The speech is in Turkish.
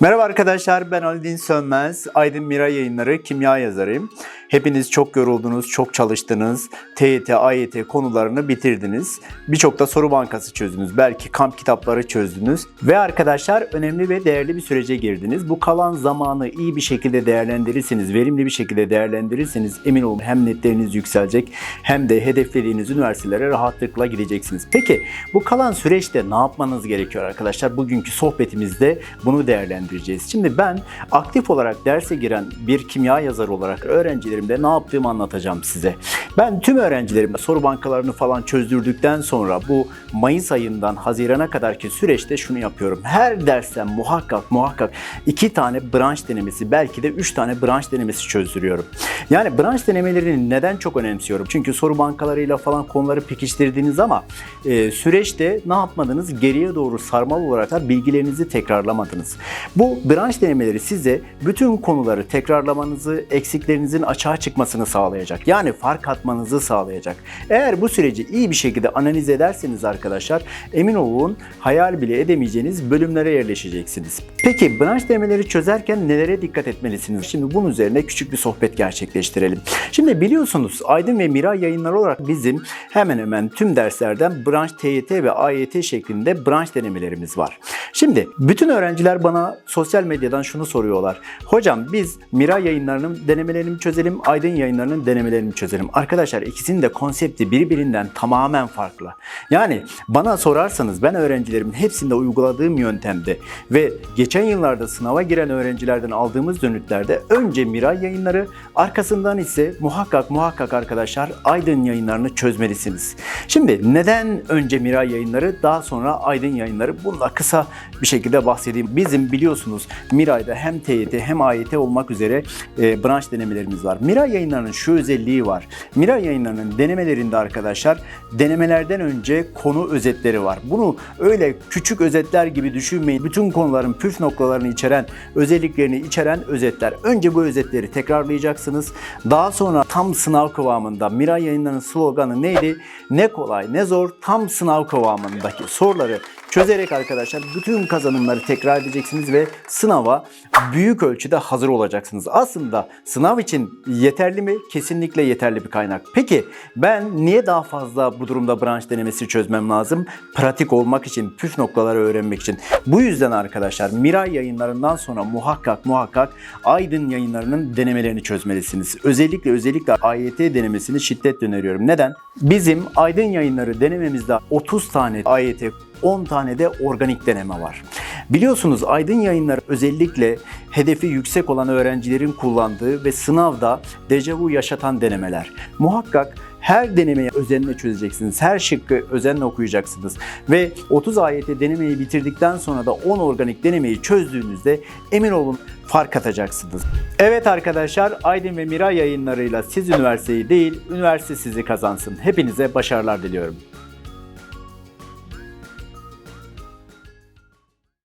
Merhaba arkadaşlar ben Aldin Sönmez. Aydın Mira yayınları kimya yazarıyım. Hepiniz çok yoruldunuz, çok çalıştınız. TYT, AYT konularını bitirdiniz. Birçok da soru bankası çözdünüz. Belki kamp kitapları çözdünüz. Ve arkadaşlar önemli ve değerli bir sürece girdiniz. Bu kalan zamanı iyi bir şekilde değerlendirirseniz, verimli bir şekilde değerlendirirseniz emin olun hem netleriniz yükselecek hem de hedeflediğiniz üniversitelere rahatlıkla gideceksiniz. Peki bu kalan süreçte ne yapmanız gerekiyor arkadaşlar? Bugünkü sohbetimizde bunu değerlendireceğiz. Şimdi ben aktif olarak derse giren bir kimya yazarı olarak öğrencilerimde ne yaptığımı anlatacağım size. Ben tüm öğrencilerime soru bankalarını falan çözdürdükten sonra bu Mayıs ayından Haziran'a kadarki süreçte şunu yapıyorum. Her dersten muhakkak muhakkak iki tane branş denemesi belki de üç tane branş denemesi çözdürüyorum. Yani branş denemelerini neden çok önemsiyorum? Çünkü soru bankalarıyla falan konuları pekiştirdiğiniz ama e, süreçte ne yapmadınız? Geriye doğru sarmal olarak da bilgilerinizi tekrarlamadınız. Bu branş denemeleri size bütün konuları tekrarlamanızı, eksiklerinizin açığa çıkmasını sağlayacak. Yani fark atmanızı sağlayacak. Eğer bu süreci iyi bir şekilde analiz ederseniz arkadaşlar emin olun hayal bile edemeyeceğiniz bölümlere yerleşeceksiniz. Peki branş denemeleri çözerken nelere dikkat etmelisiniz? Şimdi bunun üzerine küçük bir sohbet gerçekleştirelim. Şimdi biliyorsunuz Aydın ve Mira yayınları olarak bizim hemen hemen tüm derslerden branş TYT ve AYT şeklinde branş denemelerimiz var. Şimdi bütün öğrenciler bana sosyal medyadan şunu soruyorlar. Hocam biz Mira yayınlarının denemelerini mi çözelim, Aydın yayınlarının denemelerini çözelim? Arkadaşlar ikisinin de konsepti birbirinden tamamen farklı. Yani bana sorarsanız ben öğrencilerimin hepsinde uyguladığım yöntemde ve geçen yıllarda sınava giren öğrencilerden aldığımız dönütlerde önce Mira yayınları arkasından ise muhakkak muhakkak arkadaşlar Aydın yayınlarını çözmelisiniz. Şimdi neden önce Mira yayınları daha sonra Aydın yayınları bununla kısa bir şekilde bahsedeyim. Bizim biliyorsunuz Miray'da hem TYT hem AYT olmak üzere e, branş denemelerimiz var. Mira yayınlarının şu özelliği var. Mira yayınlarının denemelerinde arkadaşlar denemelerden önce konu özetleri var. Bunu öyle küçük özetler gibi düşünmeyin. Bütün konuların püf noktalarını içeren, özelliklerini içeren özetler. Önce bu özetleri tekrarlayacaksınız. Daha sonra tam sınav kıvamında Mira yayınlarının sloganı neydi? Ne kolay ne zor tam sınav kıvamındaki soruları çözerek arkadaşlar bütün kazanımları tekrar edeceksiniz ve sınava büyük ölçüde hazır olacaksınız. Aslında sınav için yeterli mi? Kesinlikle yeterli bir kaynak. Peki ben niye daha fazla bu durumda branş denemesi çözmem lazım? Pratik olmak için, püf noktaları öğrenmek için. Bu yüzden arkadaşlar Miray yayınlarından sonra muhakkak muhakkak Aydın yayınlarının denemelerini çözmelisiniz. Özellikle özellikle AYT denemesini şiddetle öneriyorum. Neden? Bizim Aydın yayınları denememizde 30 tane AYT 10 tane de organik deneme var. Biliyorsunuz Aydın Yayınları özellikle hedefi yüksek olan öğrencilerin kullandığı ve sınavda dejavu yaşatan denemeler. Muhakkak her denemeyi özenle çözeceksiniz. Her şıkkı özenle okuyacaksınız. Ve 30 ayeti denemeyi bitirdikten sonra da 10 organik denemeyi çözdüğünüzde emin olun fark atacaksınız. Evet arkadaşlar Aydın ve Mira yayınlarıyla siz üniversiteyi değil, üniversite sizi kazansın. Hepinize başarılar diliyorum.